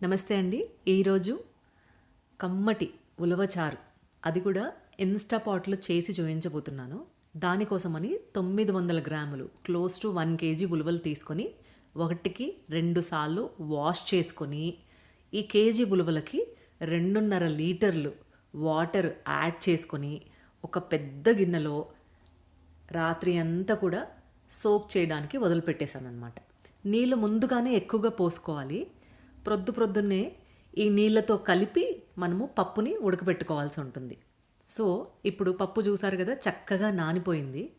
నమస్తే అండి. ఈరోజు కమ్మటి ఉలవచారు. అది కూడా ఇన్స్టాపాట్లో చేసి చూపించబోతున్నాను దానికోసమని తొమ్మిది వందల గ్రాములు క్లోజ్ టు వన్ కేజీ ఉలువలు తీసుకొని ఒకటికి రెండు సార్లు వాష్ చేసుకొని ఈ కేజీ ఉలువలకి రెండున్నర లీటర్లు వాటర్ యాడ్ చేసుకొని ఒక పెద్ద గిన్నెలో రాత్రి అంతా కూడా సోక్ చేయడానికి వదిలిపెట్టేశాను అనమాట నీళ్ళు ముందుగానే ఎక్కువగా పోసుకోవాలి. ప్రొద్దు ప్రొద్దున్నే ఈ నీళ్ళతో కలిపి మనము పప్పుని ఉడకబెట్టుకోవాల్సి ఉంటుంది. సో ఇప్పుడు పప్పు చూసారు కదా చక్కగా నానిపోయింది.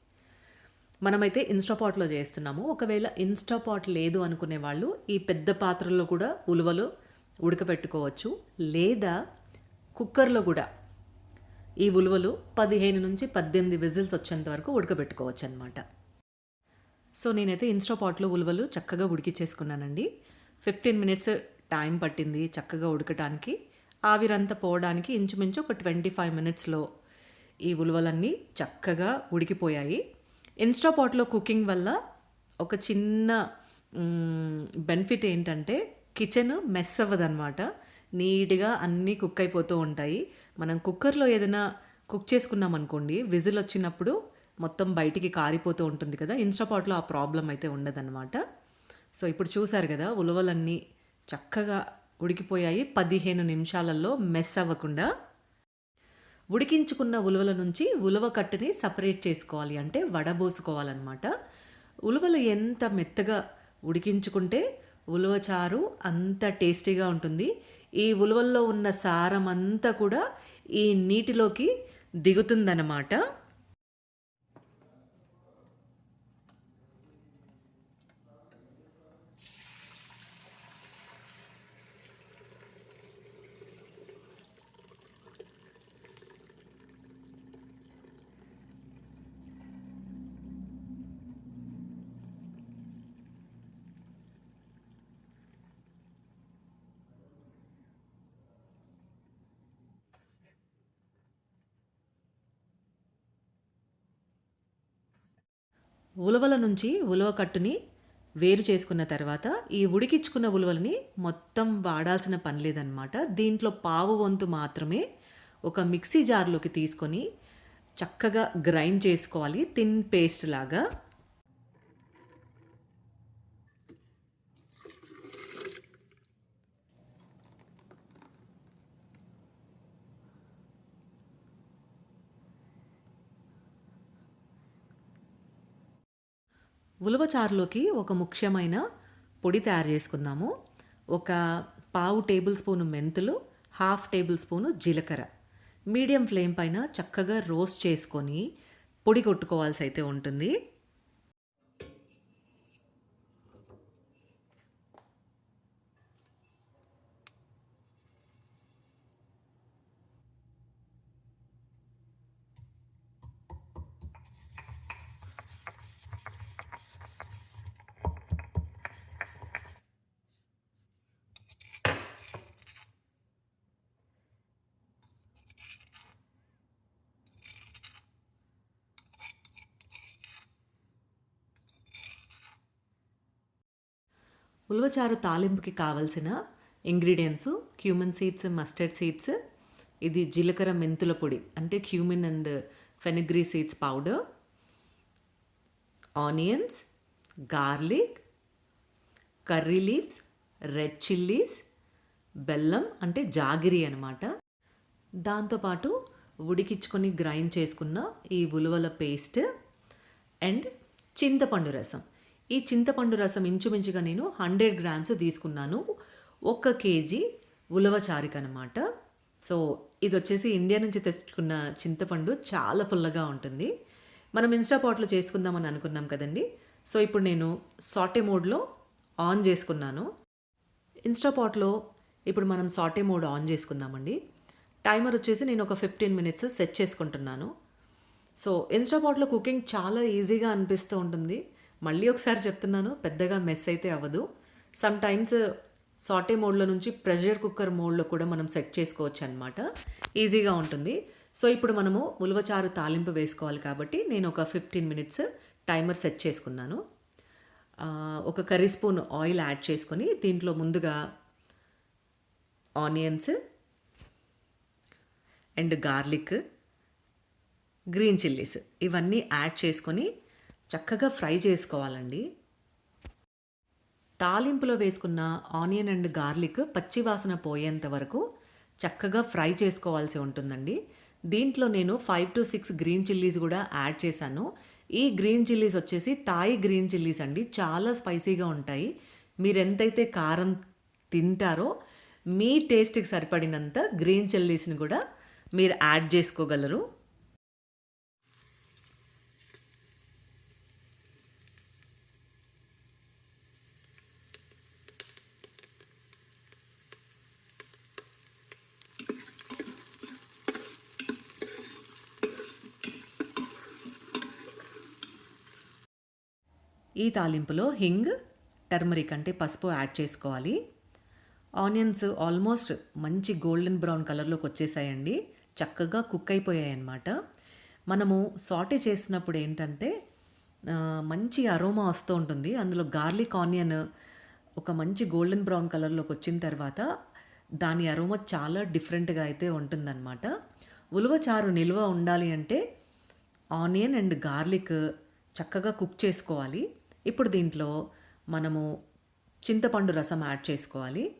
మనమైతే ఇన్స్టాపాట్లో చేస్తున్నాము. ఒకవేళ ఇన్స్టాపాట్ లేదు అనుకునే వాళ్ళు ఈ పెద్ద పాత్రలో కూడా ఉలువలు ఉడకబెట్టుకోవచ్చు. లేదా కుక్కర్లో కూడా ఈ ఉలువలు పదిహేను నుంచి పద్దెనిమిది విజిల్స్ వచ్చేంత వరకు ఉడకబెట్టుకోవచ్చు అనమాట సో నేనైతే ఇన్స్టాపాట్లో ఉలువలు చక్కగా ఉడికిచ్చేసుకున్నానండి. ఫిఫ్టీన్ మినిట్స్ టైం పట్టింది చక్కగా ఉడకటానికి. ఆవిరంతా పోవడానికి ఇంచుమించు ఒక ట్వంటీ ఫైవ్ మినిట్స్లో ఈ ఉలువలన్నీ చక్కగా ఉడికిపోయాయి. ఇన్స్టాపాట్లో కుకింగ్ వల్ల ఒక చిన్న బెనిఫిట్ ఏంటంటే కిచెన్ మెస్ అవ్వదన్నమాట. నీట్గా అన్నీ కుక్ అయిపోతూ ఉంటాయి. మనం కుక్కర్లో ఏదైనా కుక్ చేసుకున్నాం అనుకోండి విజిల్ వచ్చినప్పుడు మొత్తం బయటికి కారిపోతూ ఉంటుంది కదా. ఇన్స్టాపాట్లో ఆ ప్రాబ్లం అయితే ఉండదన్నమాట. సో ఇప్పుడు చూసారు కదా ఉలవలన్నీ చక్కగా ఉడికిపోయాయి పదిహేను నిమిషాలలో మెస్ అవ్వకుండా. ఉడికించుకున్న ఉలువల నుంచి ఉలవ కట్టుని సపరేట్ చేసుకోవాలి అంటే వడబోసుకోవాలన్నమాట ఉలువలు ఎంత మెత్తగా ఉడికించుకుంటే ఉలవ చారు అంత టేస్టీగా ఉంటుంది. ఈ ఉలవల్లో ఉన్న సారం అంతా కూడా ఈ నీటిలోకి దిగుతుందన్నమాట. ఉలవల నుంచి ఉలవ కట్టుని వేరు చేసుకున్న తర్వాత ఈ ఉడికించుకున్న ఉలవలని మొత్తం వాడాల్సిన పని లేదనమాట దీంట్లో పావు వంతు మాత్రమే ఒక మిక్సీ జార్లోకి తీసుకొని చక్కగా గ్రైండ్ చేసుకోవాలి. థిన్ పేస్ట్ లాగా. ఉలవచారులోకి ఒక ముఖ్యమైన పొడి తయారు చేసుకుందాము. ఒక పావు టేబుల్ స్పూను మెంతులు హాఫ్ టేబుల్ స్పూను జీలకర్ర. మీడియం ఫ్లేమ్ పైన చక్కగా రోస్ట్ చేసుకొని పొడి కొట్టుకోవాల్సి అయితే ఉంటుంది. ఉలవచారు తాలింపుకి కావలసిన ingredients cumin seeds mustard seeds ఇది జీలకర్ర మెంతుల పొడి అంటే cumin and fenugreek seeds powder onions garlic curry leaves red chillies బెల్లం అంటే జాగిరి అనమాట దాంతోపాటు ఉడికించుకొని గ్రైండ్ చేసుకున్న ఈ ఉలువల పేస్ట్ అండ్ చింతపండు రసం. ఈ చింతపండు రసం ఇంచుమించుగా నేను హండ్రెడ్ గ్రామ్స్ తీసుకున్నాను. ఒక కేజీ ఉలవ చారిక అనమాట సో ఇది వచ్చేసి ఇండియా నుంచి తెచ్చుకున్న చింతపండు. చాలా పుల్లగా ఉంటుంది. మనం ఇన్స్టాపాట్లో చేసుకుందామని అనుకున్నాం కదండి. సో ఇప్పుడు నేను సాటే మోడ్లో ఆన్ చేసుకున్నాను. ఇన్స్టాపాట్లో ఇప్పుడు మనం సాటే మోడ్ ఆన్ చేసుకుందామండి. టైమర్ వచ్చేసి నేను ఒక ఫిఫ్టీన్ మినిట్స్ సెట్ చేసుకుంటున్నాను. సో ఇన్స్టాపాట్లో కుకింగ్ చాలా ఈజీగా అనిపిస్తూ ఉంటుంది. మళ్ళీ ఒకసారి చెప్తున్నాను పెద్దగా మెస్ అయితే అవ్వదు. సమ్ టైమ్స్ సాటే మోడ్లో నుంచి ప్రెషర్ కుక్కర్ మోడ్లో కూడా మనం సెట్ చేసుకోవచ్చు అనమాట ఈజీగా ఉంటుంది. సో ఇప్పుడు మనము ఉలవచారు తాలింపు వేసుకోవాలి కాబట్టి నేను ఒక ఫిఫ్టీన్ మినిట్స్ టైమర్ సెట్ చేసుకున్నాను. ఒక కర్రీ స్పూన్ ఆయిల్ యాడ్ చేసుకొని దీంట్లో ముందుగా onions and garlic green chillies ఇవన్నీ యాడ్ చేసుకొని చక్కగా ఫ్రై చేసుకోవాలండి. తాలింపులో వేసుకున్న ఆనియన్ అండ్ గార్లిక్ పచ్చివాసన పోయేంత వరకు చక్కగా ఫ్రై చేసుకోవాల్సి ఉంటుందండి. దీంట్లో నేను five to six green chillies కూడా యాడ్ చేశాను. ఈ గ్రీన్ చిల్లీస్ వచ్చేసి తాయి గ్రీన్ చిల్లీస్ అండి. చాలా స్పైసీగా ఉంటాయి. మీరు ఎంతైతే కారం తింటారో మీ టేస్ట్కి సరిపడినంత గ్రీన్ చిల్లీస్ని కూడా మీరు యాడ్ చేసుకోగలరు. ఈ తాలింపులో హింగ్ టర్మరిక్ అంటే పసుపు యాడ్ చేసుకోవాలి. ఆనియన్స్ ఆల్మోస్ట్ మంచి గోల్డెన్ బ్రౌన్ కలర్లోకి వచ్చేసాయండి. చక్కగా కుక్ అయిపోయాయి అన్నమాట. మనము సాటే చేసినప్పుడు ఏంటంటే మంచి అరోమా వస్తూ ఉంటుంది. అందులో గార్లిక్ ఆనియన్ ఒక మంచి గోల్డెన్ బ్రౌన్ కలర్లోకి వచ్చిన తర్వాత దాని అరోమా చాలా డిఫరెంట్గా అయితే ఉంటుందన్నమాట. ఉలువ చారు నిల్వ ఉండాలి అంటే ఆనియన్ అండ్ గార్లిక్ చక్కగా కుక్ చేసుకోవాలి. ఇప్పుడు దీంట్లో మనము చింతపండు రసం యాడ్ చేసుకోవాలి.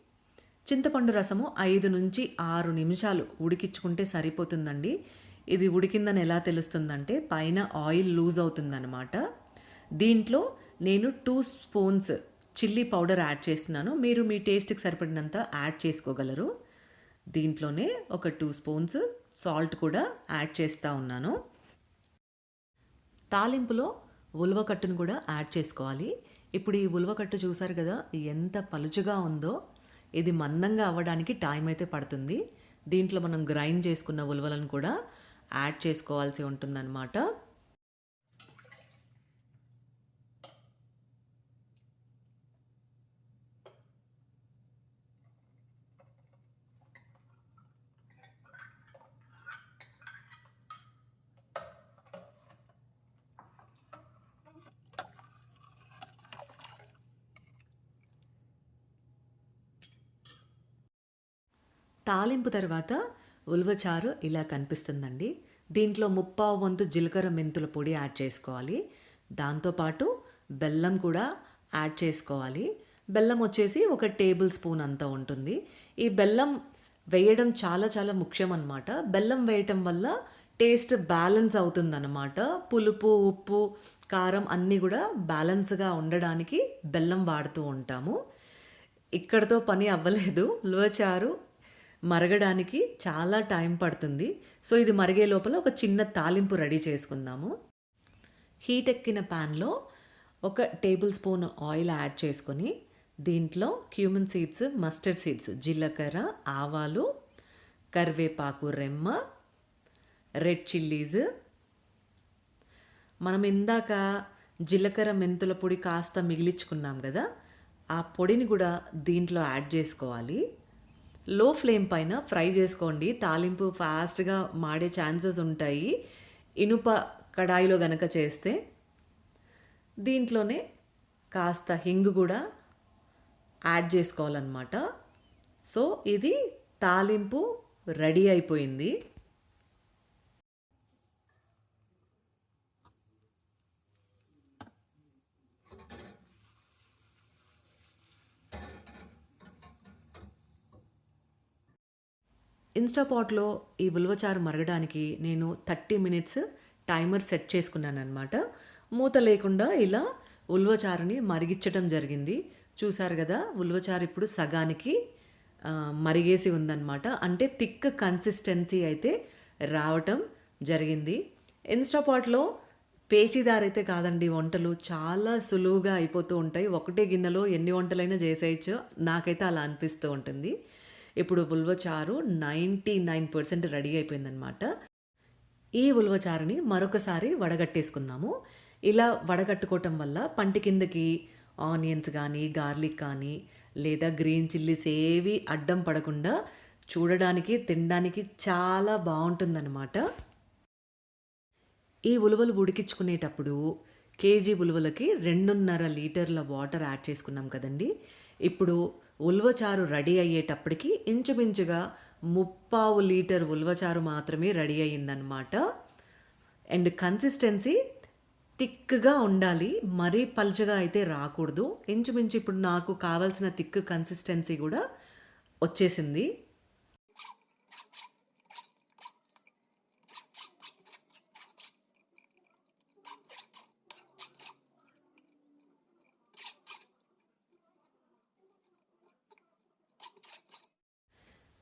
చింతపండు రసము ఐదు నుంచి ఆరు నిమిషాలు ఉడికించుకుంటే సరిపోతుందండి. ఇది ఉడికిందని ఎలా తెలుస్తుందంటే పైన ఆయిల్ లూజ్ అవుతుందన్నమాట. దీంట్లో నేను two spoons chilli powder add చేస్తున్నాను. మీరు మీ టేస్ట్కి సరిపడినంత యాడ్ చేసుకోగలరు. దీంట్లోనే ఒక టూ స్పూన్స్ సాల్ట్ కూడా యాడ్ చేస్తూ ఉన్నాను. తాలింపులో ఉలవకట్టును కూడా యాడ్ చేసుకోవాలి. ఇప్పుడు ఈ ఉలవకట్టు చూసారు కదా ఎంత పలుచగా ఉందో ఇది మందంగా అవ్వడానికి టైం అయితే పడుతుంది. దీంట్లో మనం గ్రైండ్ చేసుకున్న ఉలవలను కూడా యాడ్ చేసుకోవాల్సి ఉంటుందన్నమాట. తాలింపు తర్వాత ఉల్వచారు ఇలా కనిపిస్తుందండి. దీంట్లో ముప్పావు వంతు జీలకర్ర మెంతుల పొడి యాడ్ చేసుకోవాలి. దాంతోపాటు బెల్లం కూడా యాడ్ చేసుకోవాలి. బెల్లం వచ్చేసి ఒక టేబుల్ స్పూన్ అంత ఉంటుంది. ఈ బెల్లం వేయడం చాలా చాలా ముఖ్యం అన్నమాట. బెల్లం వేయటం వల్ల టేస్ట్ బ్యాలెన్స్ అవుతుందన్నమాట. పులుపు ఉప్పు కారం అన్నీ కూడా బ్యాలెన్స్గా ఉండడానికి బెల్లం వాడుతూ ఉంటాము. ఇక్కడతో పని అవ్వలేదు. ఉలవచారు మరగడానికి చాలా టైం పడుతుంది. సో ఇది మరిగే లోపల ఒక చిన్న తాలింపు రెడీ చేసుకుందాము. హీట్ ఎక్కిన ప్యాన్లో ఒక టేబుల్ స్పూన్ ఆయిల్ యాడ్ చేసుకొని దీంట్లో క్యూమన్ సీడ్స్ మస్టర్డ్ సీడ్స్ జీలకర్ర ఆవాలు కరివేపాకు రెమ్మ రెడ్ చిల్లీస్. మనం ఇందాక జీలకర్ర మెంతుల పొడి కాస్త మిగిలించుకున్నాం కదా ఆ పొడిని కూడా దీంట్లో యాడ్ చేసుకోవాలి. లో ఫ్లేమ్ పైన ఫ్రై చేసుకోండి. తాలింపు ఫాస్ట్గా మాడే ఛాన్సెస్ ఉంటాయి. ఇనుప కడాయిలో గనక చేస్తే దీంట్లోనే కాస్త హింగు కూడా యాడ్ చేసుకోవాలన్నమాట. సో ఇది తాలింపు రెడీ అయిపోయింది. ఇన్స్టాపాట్లో ఈ ఉలవచారు మరగడానికి నేను థర్టీ మినిట్స్ టైమర్ సెట్ చేసుకున్నాను అనమాట మూత లేకుండా ఇలా ఉల్వచారుని మరిగించడం జరిగింది. చూసారు కదా ఉల్వచారు ఇప్పుడు సగానికి మరిగేసి ఉందన్నమాట. అంటే థిక్ కన్సిస్టెన్సీ అయితే రావటం జరిగింది. ఇన్స్టాపాట్లో పేచీదారైతే కాదండి వంటలు చాలా సులువుగా అయిపోతూ ఉంటాయి. ఒకటే గిన్నెలో ఎన్ని వంటలైనా చేసేయచ్చు. నాకైతే అలా అనిపిస్తూ ఉంటుంది. ఇప్పుడు ఉల్వచారు నైంటీ నైన్ పర్సెంట్ రెడీ అయిపోయిందనమాట ఈ ఉల్వచారుని మరొకసారి వడగట్టేసుకుందాము. ఇలా వడగట్టుకోవటం వల్ల పంటి కిందకి ఆనియన్స్ కానీ గార్లిక్ కానీ లేదా గ్రీన్ చిల్లీస్ ఏవి అడ్డం పడకుండా చూడడానికి తినడానికి చాలా బాగుంటుందన్నమాట. ఈ ఉలువలు ఉడికించుకునేటప్పుడు కేజీ ఉలువలకి రెండున్నర లీటర్ల వాటర్ యాడ్ చేసుకున్నాం కదండి. ఇప్పుడు ఉల్వచారు రెడీ అయ్యేటప్పటికి ఇంచుమించుగా ముప్పావు లీటర్ ఉల్వచారు మాత్రమే రెడీ అయ్యిందనమాట అండ్ కన్సిస్టెన్సీ థిక్గా ఉండాలి మరీ పల్చగా అయితే రాకూడదు. ఇంచుమించు ఇప్పుడు నాకు కావాల్సిన థిక్ కన్సిస్టెన్సీ కూడా వచ్చేసింది.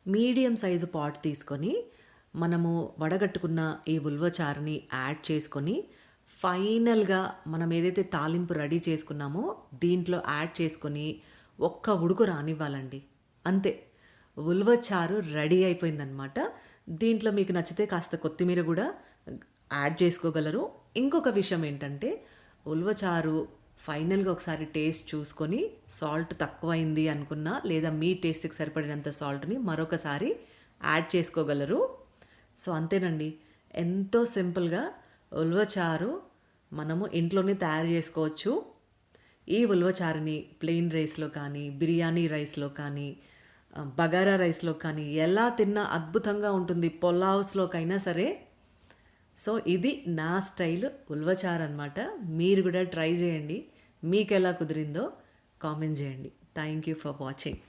మీడియం సైజు పాట్ తీసుకొని మనము వడగట్టుకున్న ఈ ఉల్వచారుని యాడ్ చేసుకొని ఫైనల్గా మనం ఏదైతే తాలింపు రెడీ చేసుకున్నామో దీంట్లో యాడ్ చేసుకొని ఒక్క ఉడుకు రానివ్వాలండి. అంతే. ఉల్వచారు రెడీ అయిపోయిందనమాట దీంట్లో మీకు నచ్చితే కాస్త కొత్తిమీర కూడా యాడ్ చేసుకోగలరు. ఇంకొక విషయం ఏంటంటే ఉల్వచారు ఫైనల్గా ఒకసారి టేస్ట్ చూసుకొని సాల్ట్ తక్కువైంది అనుకున్నా లేదా మీ టేస్ట్కి సరిపడినంత సాల్ట్ని మరొకసారి యాడ్ చేసుకోగలరు. సో అంతేనండి. ఎంతో సింపుల్గా ఉల్వచారు మనము ఇంట్లోనే తయారు చేసుకోవచ్చు. ఈ ఉల్వచారుని ప్లెయిన్ రైస్లో కానీ బిర్యానీ రైస్లో కానీ బగారా రైస్లో కానీ ఎలా తిన్నా అద్భుతంగా ఉంటుంది పొలావ్స్లోకైనా సరే. సో ఇది నా స్టైల్ ఉల్వచార్ అనమాట మీరు కూడా ట్రై చేయండి. మీకు ఎలా కుదిరిందో కామెంట్ చేయండి. Thank you for watching